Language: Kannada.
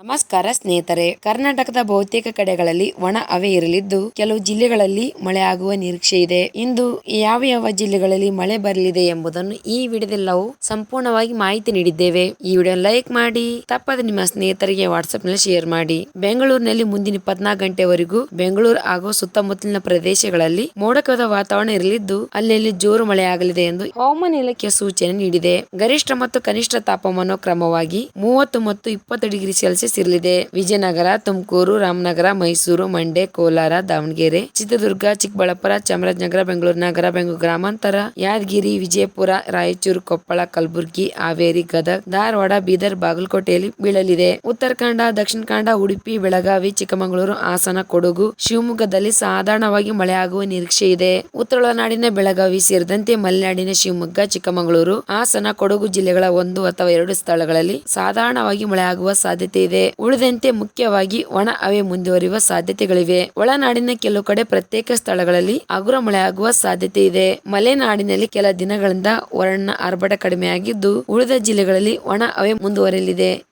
ನಮಸ್ಕಾರ ಸ್ನೇಹಿತರೆ. ಕರ್ನಾಟಕದ ಬಹುತೇಕ ಕಡೆಗಳಲ್ಲಿ ಒಣ ಹವೆ ಇರಲಿದ್ದು, ಕೆಲವು ಜಿಲ್ಲೆಗಳಲ್ಲಿ ಮಳೆ ಆಗುವ ನಿರೀಕ್ಷೆ ಇದೆ. ಇಂದು ಯಾವ ಯಾವ ಜಿಲ್ಲೆಗಳಲ್ಲಿ ಮಳೆ ಬರಲಿದೆ ಎಂಬುದನ್ನು ಈ ವಿಡಿಯೋದಲ್ಲಿ ಸಂಪೂರ್ಣವಾಗಿ ಮಾಹಿತಿ ನೀಡಿದ್ದೇವೆ. ಈ ವಿಡಿಯೋ ಲೈಕ್ ಮಾಡಿ, ತಪ್ಪದೆ ನಿಮ್ಮ ಸ್ನೇಹಿತರಿಗೆ ವಾಟ್ಸ್ಆಪ್ನಲ್ಲಿ ಶೇರ್ ಮಾಡಿ. ಬೆಂಗಳೂರಿನಲ್ಲಿ ಮುಂದಿನ ಇಪ್ಪತ್ನಾಲ್ಕು ಗಂಟೆವರೆಗೂ ಬೆಂಗಳೂರು ಹಾಗೂ ಸುತ್ತಮುತ್ತಲಿನ ಪ್ರದೇಶಗಳಲ್ಲಿ ಮೋಡಕದ ವಾತಾವರಣ ಇರಲಿದ್ದು, ಅಲ್ಲಲ್ಲಿ ಜೋರು ಮಳೆ ಆಗಲಿದೆ ಎಂದು ಹವಾಮಾನ ಇಲಾಖೆ ಸೂಚನೆ ನೀಡಿದೆ. ಗರಿಷ್ಠ ಮತ್ತು ಕನಿಷ್ಠ ತಾಪಮಾನ ಕ್ರಮವಾಗಿ ಮೂವತ್ತು ಮತ್ತು ಇಪ್ಪತ್ತು ಡಿಗ್ರಿ ಸೆಲ್ಸಿಯಸ್ ಇರಲಿದೆ. ವಿಜಯನಗರ, ತುಮಕೂರು, ರಾಮನಗರ, ಮೈಸೂರು, ಮಂಡ್ಯ, ಕೋಲಾರ, ದಾವಣಗೆರೆ, ಚಿತ್ರದುರ್ಗ, ಚಿಕ್ಕಬಳ್ಳಾಪುರ, ಚಾಮರಾಜನಗರ, ಬೆಂಗಳೂರು ನಗರ ಬೆಂಗಳೂರು ಗ್ರಾಮಾಂತರ, ಯಾದಗಿರಿ, ವಿಜಯಪುರ, ರಾಯಚೂರು, ಕೊಪ್ಪಳ, ಕಲಬುರಗಿ, ಹಾವೇರಿ, ಗದಗ, ಧಾರವಾಡ, ಬೀದರ್, ಬಾಗಲಕೋಟೆಯಲ್ಲಿ ಬೀಳಲಿದೆ. ಉತ್ತರ ದಕ್ಷಿಣ ಕನ್ನಡ, ಉಡುಪಿ, ಬೆಳಗಾವಿ, ಚಿಕ್ಕಮಗಳೂರು, ಹಾಸನ, ಕೊಡಗು, ಶಿವಮೊಗ್ಗದಲ್ಲಿ ಸಾಧಾರಣವಾಗಿ ಮಳೆ ಆಗುವ ನಿರೀಕ್ಷೆ ಇದೆ. ಉತ್ತರ ಒಳನಾಡಿನ ಬೆಳಗಾವಿ ಸೇರಿದಂತೆ ಮಲೆನಾಡಿನ ಶಿವಮೊಗ್ಗ, ಚಿಕ್ಕಮಗಳೂರು, ಹಾಸನ, ಕೊಡಗು ಜಿಲ್ಲೆಗಳ ಒಂದು ಅಥವಾ ಎರಡು ಸ್ಥಳಗಳಲ್ಲಿ ಸಾಧಾರಣವಾಗಿ ಮಳೆ ಆಗುವ ಸಾಧ್ಯತೆ ಇದೆ. ಉಳಿದಂತೆ ಮುಖ್ಯವಾಗಿ ಒಣ ಹವೆ ಮುಂದುವರಿಯುವ ಸಾಧ್ಯತೆಗಳಿವೆ. ಒಳನಾಡಿನ ಕೆಲವು ಕಡೆ ಪ್ರತ್ಯೇಕ ಸ್ಥಳಗಳಲ್ಲಿ ಹಗುರ ಮಳೆಯಾಗುವ ಸಾಧ್ಯತೆ ಇದೆ. ಮಲೆನಾಡಿನಲ್ಲಿ ಕೆಲ ದಿನಗಳಿಂದ ವರ್ಣ ಆರ್ಭಟ ಕಡಿಮೆಯಾಗಿದ್ದು ಉಳಿದ ಜಿಲ್ಲೆಗಳಲ್ಲಿ ಒಣ ಹವೆ ಮುಂದುವರಿಯಲಿದೆ.